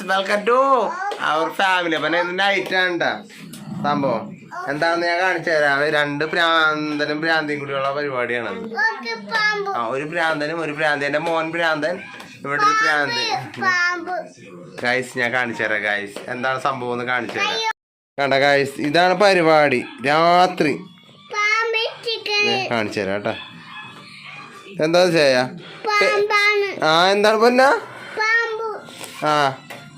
Guys welcome to our family അപ്പൊ night ആണ് സംഭവം. എന്താണെന്ന് ഞാൻ കാണിച്ചു തരാം. രണ്ട് ഭ്രാന്തനും ഭ്രാന്തിയും കൂടിയുള്ള പരിപാടിയാണ് ആ ഒരു ഭ്രാന്തനും ഒരു ഭ്രാന്തി എന്റെ മോൻ ഭ്രാന്തൻ ഇവിടെ ഒരു ഭ്രാന്തി പാമ്പ് ഗായ്സ് ഞാൻ കാണിച്ചു തരാം ഗായ്സ് എന്താണ് സംഭവം എന്ന് കാണിച്ചു തരാം. കണ്ട ഗായ്സ് ഇതാണ് പരിപാടി. രാത്രി. കാണിച്ചു തരാം കേട്ടാ എന്താ ചെയ്യാ? ആ എന്താണ് പൊന്ന? ആ.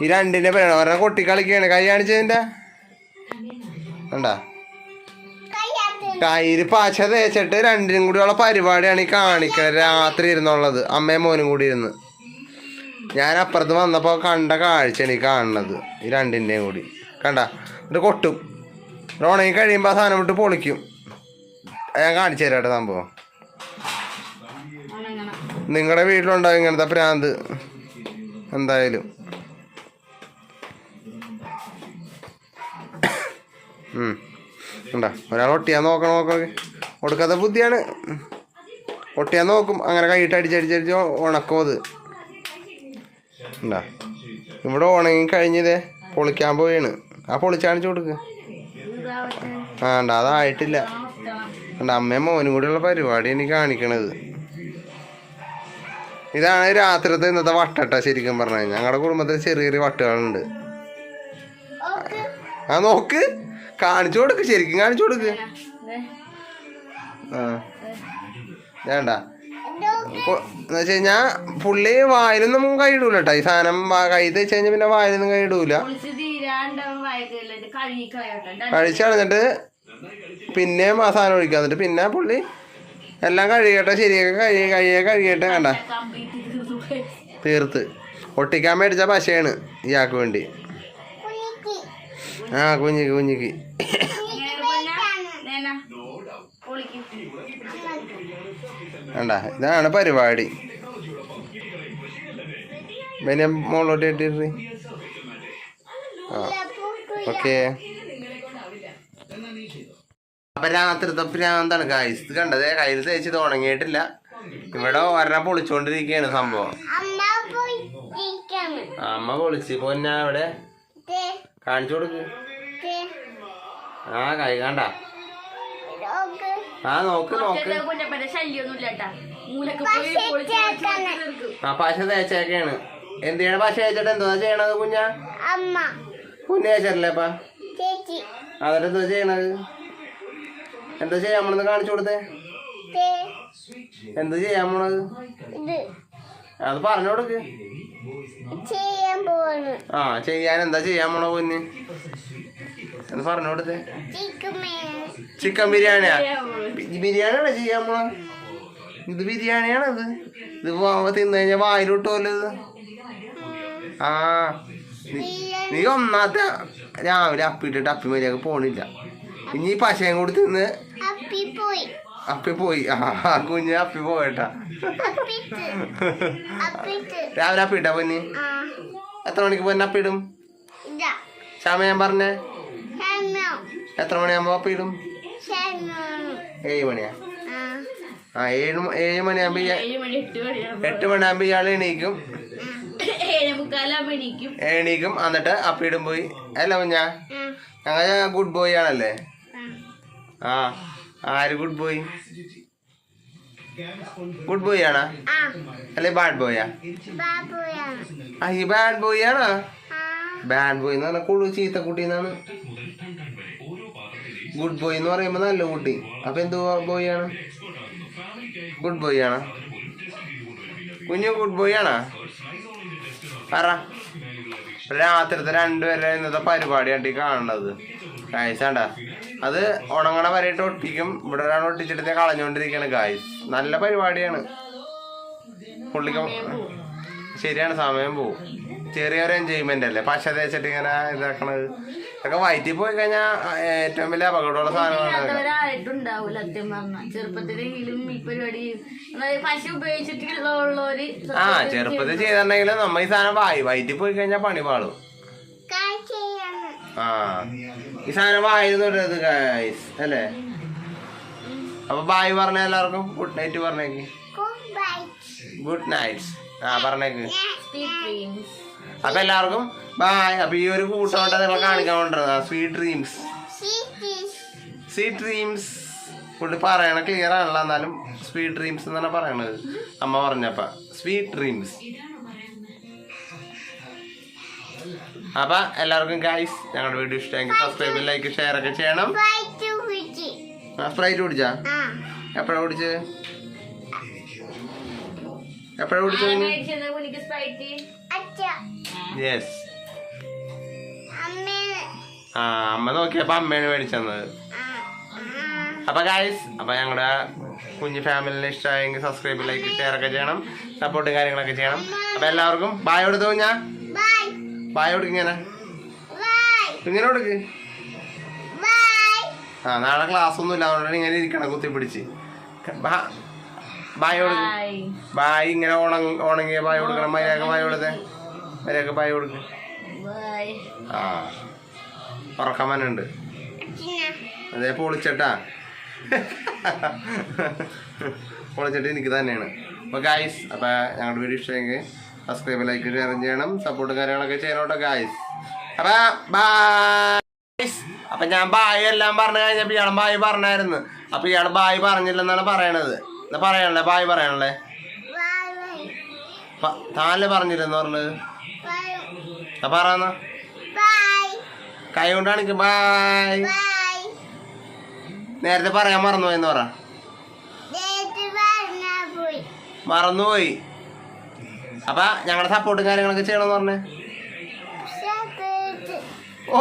ഈ രണ്ടിന്റെ പേരാണ് ഒരെണ്ണം കൊട്ടി കളിക്കാണ് കൈ കാണിച്ചതിന്റെ കണ്ടാ? പശ തേച്ചിട്ട് രണ്ടിനും കൂടിയുള്ള പരിപാടിയാണ് ഈ കാണിക്കുന്നത് രാത്രി ഇരുന്നുള്ളത്. അമ്മയും മോനും കൂടി ഇരുന്ന്. ഞാൻ അപ്പുറത്ത് വന്നപ്പോൾ കണ്ട കാഴ്ചയാണ് ഈ കാണുന്നത്. ഈ രണ്ടിന്റെയും കൂടി. കണ്ട? ഇത് കൊട്ടും. ഉണങ്ങി കഴിയുമ്പോൾ ആ സാധനം വിട്ട് പൊളിക്കും. ഞാൻ കാണിച്ചു തരാം കേട്ടോ സംഭവം. നിങ്ങളുടെ വീട്ടിലുണ്ടാവും ഇങ്ങനത്തെ പ്രാന്ത്? എന്തായാലും. ഉണ്ടാ ഒരാൾ ഒട്ടിയാൻ നോക്കണം നോക്കണം കൊടുക്കാത്ത ബുദ്ധിയാണ്. ഒട്ടിയാൻ നോക്കും. അങ്ങനെ കൈയിട്ട് അടിച്ചടിച്ചടിച്ച് ഉണക്കും ഉണ്ടാ ഇവിടെ ഉണങ്ങി കഴിഞ്ഞതേ പൊളിക്കാൻ പോയാണ് ആ പൊളിച്ചാണിച്ച് കൊടുക്ക്. ആ ഉണ്ടാ അതായിട്ടില്ല. ഉണ്ട് അമ്മയും മോനും കൂടിയുള്ള പരിപാടി എനിക്ക് കാണിക്കണത്. ഇതാണ് രാത്രിത്തെ ഇന്നത്തെ വട്ടട്ട ശരിക്കും പറഞ്ഞു കഴിഞ്ഞാൽ ഞങ്ങളുടെ കുടുംബത്തിൽ ചെറിയ ചെറിയ വട്ടുകളുണ്ട്. ആ നോക്ക്. കാണിച്ചു കൊടുക്ക് ശരിക്കും കാണിച്ചു കൊടുക്ക്. ആ. വേണ്ട. ഞാൻ പുള്ളി വായിലൊന്നും കൈ ഇടൂല കേട്ടോ ഈ സാധനം കൈ തേച്ച് കഴിഞ്ഞാൽ പിന്നെ വായിലൊന്നും കൈ ഇടൂല. കഴിച്ച് കളഞ്ഞിട്ട് പിന്നെയും ആ സാധനം ഒഴിക്കുക എന്നിട്ട് പിന്നെ പുള്ളി എല്ലാം കഴുകട്ടെ ശരിയൊക്കെ കഴുകി കഴുകിയ കഴുകിയിട്ട് കണ്ട. തീർത്ത്. ഒട്ടിക്കാൻ മേടിച്ച പശയാണ് ഇയാൾക്ക് വേണ്ടി. ആ കുഞ്ഞിക്ക് കുഞ്ഞിക്ക്. വേണ്ട ഇതാണ് പരിപാടി. പിന്നെ മോളോട്ട് ഇട്ടിട്ട് ആ ഓക്കെ. അപ്പൊ രാത്രിത്തെ പ്രാന്താണ് ഇത് കണ്ടത് കയ്യിൽ തേച്ചത് ഉണങ്ങിയിട്ടില്ല. ഇവിടെ ഒരെണ്ണം പൊളിച്ചോണ്ടിരിക്കുകയാണ് സംഭവം. അമ്മ പോയി ഇരിക്കാണ് അമ്മ പൊളിച്ച്. പോന്നെ അവിടെ? ദേ, കാണിച്ചു കൊടുക്ക്. ആ കൈ കണ്ട. ആ നോക്ക് നോക്ക്. ആ പശ തേച്ചേക്കാണ്. എന്തിനാണ് പശ തേച്ചിട്ട് എന്താ ചെയ്യണത് കുഞ്ഞ? കുഞ്ഞ തേച്ചല്ലേപ്പാ എന്താ ചെയ്യണത്? എന്താ ചെയ്യാൻ പോണത് കാണിച്ചു കൊടുത്തേ. എന്ത് ചെയ്യാൻ പോണത്? അത് പറഞ്ഞു കൊടുക്ക്. ആ ചെയ്യാൻ എന്താ ചെയ്യാൻ പോണോ കുഞ്ഞ്? എന്ന് പറഞ്ഞു കൊടുത്തേ ചിക്കൻ ബിരിയാണിയാ? ബിരിയാണിയാണോ ചെയ്യാൻ പോണോ? ഇത് ബിരിയാണിയാണ് ഇത്? ഇത് തിന്നു കഴിഞ്ഞാൽ വായിലിട്ടുമല്ലോ ഇത്. ആ നീ- ഒന്നാത്തെ രാവിലെ അപ്പിട്ടിട്ട് അപ്പി മര്യാദ പോണില്ല. ഇനി ഈ പശയും കൂടി തിന്ന് അപ്പി പോയി. ആ കുഞ്ഞ് അപ്പി പോയിട്ടാ. രാവിലെ അപ്പി ഇട്ടാ അപ്പിട്ടാ പൊന്നി ആ. എത്ര മണിക്ക് പൊന്നെ അപ്പിടും ശ്യാമ ഞാൻ പറഞ്ഞേ. എത്ര മണിയാകുമ്പോ അപ്പി ഇടും? ഏഴ് മണിയാ? ആ. ഏഴ് ഏഴ് മണിയാകുമ്പോ എട്ട് മണിയാകുമ്പോ ഇയാൾ എണീക്കും. എണീക്കും. എന്നിട്ട് അപ്പിടും പോയി. അല്ല കുഞ്ഞാ ഞങ്ങൾ ഗുഡ് ബോയ് ആണല്ലേ? ആ. ആ. ആര് ഗുഡ് ബോയ് ഗുഡ് ബോയ് ആണോ? അല്ലെ ബാഡ് ബോയാ ആ? ഈ ബാഡ് ബോയ് ആണോ? ആ. ബാഡ് ബോയ് എന്ന് പറഞ്ഞാൽ കൂടുതൽ ചീത്ത കുട്ടി എന്നാണ്. ഗുഡ് ബോയ് എന്ന് പറയുമ്പോ നല്ല കുട്ടി. അപ്പൊ എന്ത് ബോയ് ആണ്? ഗുഡ് ബോയ് ആണോ? കുഞ്ഞു ഗുഡ് ബോയ് ആണോ? പറ. രാത്രിത്തെ രണ്ടുപേരെ ഇന്നത്തെ പരിപാടിയാണ് കണ്ടി കാണുന്നത്. കായ്സാണ്ട അത് ഉണങ്ങണ വരെയിട്ട് ഒട്ടിക്കും. ഇവിടെ ഒരാൾ ഒട്ടിച്ചിട്ട് ഞാൻ കളഞ്ഞുകൊണ്ടിരിക്കുകയാണ് ഗായ്സ് നല്ല പരിപാടിയാണ്. പുള്ളിക്ക് ശരിയാണ് സമയം പോവും ചെറിയൊരു എൻജോയ്മെന്റ് അല്ലേ? പശ തേച്ചിട്ട് ഇങ്ങനെ ഇതാക്കണത്. ഇതൊക്കെ വയറ്റിൽ പോയി കഴിഞ്ഞാൽ ഏറ്റവും വലിയ അപകടമുള്ള സാധനമാണ് ആ ചെറുപ്പത്തിൽ ചെയ്തിട്ടുണ്ടെങ്കിലും നമ്മ ഈ സാധനം വായി വയറ്റിൽ പോയി കഴിഞ്ഞാൽ പണി പാളും. ആ. ഈ സാധനം വായിരുന്നു ഗൈസ് അല്ലേ? അപ്പൊ ബായ് പറഞ്ഞ എല്ലാവർക്കും ഗുഡ് നൈറ്റ് പറഞ്ഞേക്ക്. ഗുഡ് നൈറ്റ് ആ പറഞ്ഞേക്ക്. അപ്പൊ എല്ലാവർക്കും ബായ് അപ്പൊ ഈ ഒരു കൂട്ടോട്ടെ നിങ്ങൾ കാണിക്കാൻ കൊണ്ടിരുന്നത് സ്വീറ്റ് ഡ്രീംസ് സ്വീറ്റ് ഡ്രീംസ് പുള്ളി പറയണ ക്ലിയർ ആണല്ലോ എന്നാലും സ്വീറ്റ് ഡ്രീംസ് എന്നാണ് പറയണത്. അമ്മ പറഞ്ഞപ്പ. സ്വീറ്റ് ഡ്രീംസ് അപ്പൊ എല്ലാവർക്കും ഗൈസ് ഞങ്ങളുടെ വീഡിയോ ഇഷ്ടമെങ്കിൽ സബ്സ്ക്രൈബ് ലൈക്ക് ഷെയർ ഒക്കെ ചെയ്യണം. സ്പ്രൈറ്റ് കുടിച്ചാ? ആ. എപ്പോഴാ കുടിച്ച്? എപ്പോഴാ കുടിച്ചു യെസ് അമ്മ. ആ അമ്മ നോക്കിയപ്പോ അമ്മയാണ് മേടിച്ചത് അപ്പൊ ഗൈസ് അപ്പൊ ഞങ്ങളുടെ കുഞ്ഞു ഫാമിലിനെ ഇഷ്ടമായെങ്കിൽ സബ്സ്ക്രൈബ് ലൈക്ക് ഷെയർ ഒക്കെ ചെയ്യണം. സപ്പോർട്ടും കാര്യങ്ങളൊക്കെ ചെയ്യണം. അപ്പൊ എല്ലാവർക്കും ബായ് കൊടുത്തു ഞാൻ ബായ് കൊടുക്ക് ഇങ്ങനെ. കൊടുക്ക്. ആ നാളെ ക്ലാസ് ഒന്നും ഇല്ല. അതുകൊണ്ടാണ് ഇങ്ങനെ ഇരിക്കണം കുത്തി പിടിച്ച്. ബായ കൊടുക്ക്. ബായ്. ഇങ്ങനെ ഉണങ്ങ ഉണങ്ങിയ ബായ കൊടുക്കണം. മര്യാദ ബായ കൊടുത്തേ. മര്യാദ ബായ കൊടുക്ക്. ആ ഉറക്കം വന്നുണ്ട് അച്ഛന അതേ പൊളിച്ചട്ടാ. പൊളിച്ചിട്ട് എനിക്ക് തന്നെയാണ്. അപ്പൊ ഗായ്സ് അപ്പൊ ഞങ്ങളുടെ വീഡിയോ ഇഷ്ടമെങ്കിൽ സബ്സ്ക്രൈബ് ലൈക്ക് ഷെയർ ചെയ്യണം. സപ്പോർട്ടും കാര്യങ്ങളൊക്കെ ചെയ്യണോട്ടോ ഗായ്സ് അപ്പൊ ബായ് അപ്പൊ ഞാൻ ബായ് എല്ലാം പറഞ്ഞു കഴിഞ്ഞപ്പോ ഇയാൾ ബായ് പറഞ്ഞായിരുന്നു. അപ്പൊ ഇയാൾ ബായ് പറഞ്ഞില്ലെന്നാണ് പറയണത്. എന്നാ പറയണല്ലേ? ബായ് പറയണല്ലേ? താനല്ലേ പറഞ്ഞില്ലെന്ന് പറഞ്ഞത്? ബൈ കൈ കൊണ്ടാണെങ്കിൽ ബായ് നേരത്തെ പറയാൻ മറന്നുപോയെന്ന് പറ. പറഞ്ഞ മറന്നുപോയി. അപ്പൊ ഞങ്ങളുടെ സപ്പോർട്ടും കാര്യങ്ങളൊക്കെ ചെയ്യണമെന്ന് പറഞ്ഞേ. ഓ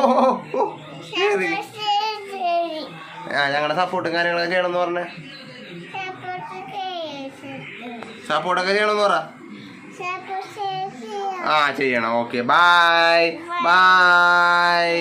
ഓ, ആ ഞങ്ങളുടെ സപ്പോർട്ടും കാര്യങ്ങളൊക്കെ ചെയ്യണമെന്ന് പറഞ്ഞേ. സപ്പോർട്ടൊക്കെ ചെയ്യണമെന്ന് പറ. ആ ചെയ്യണം. Okay bye bye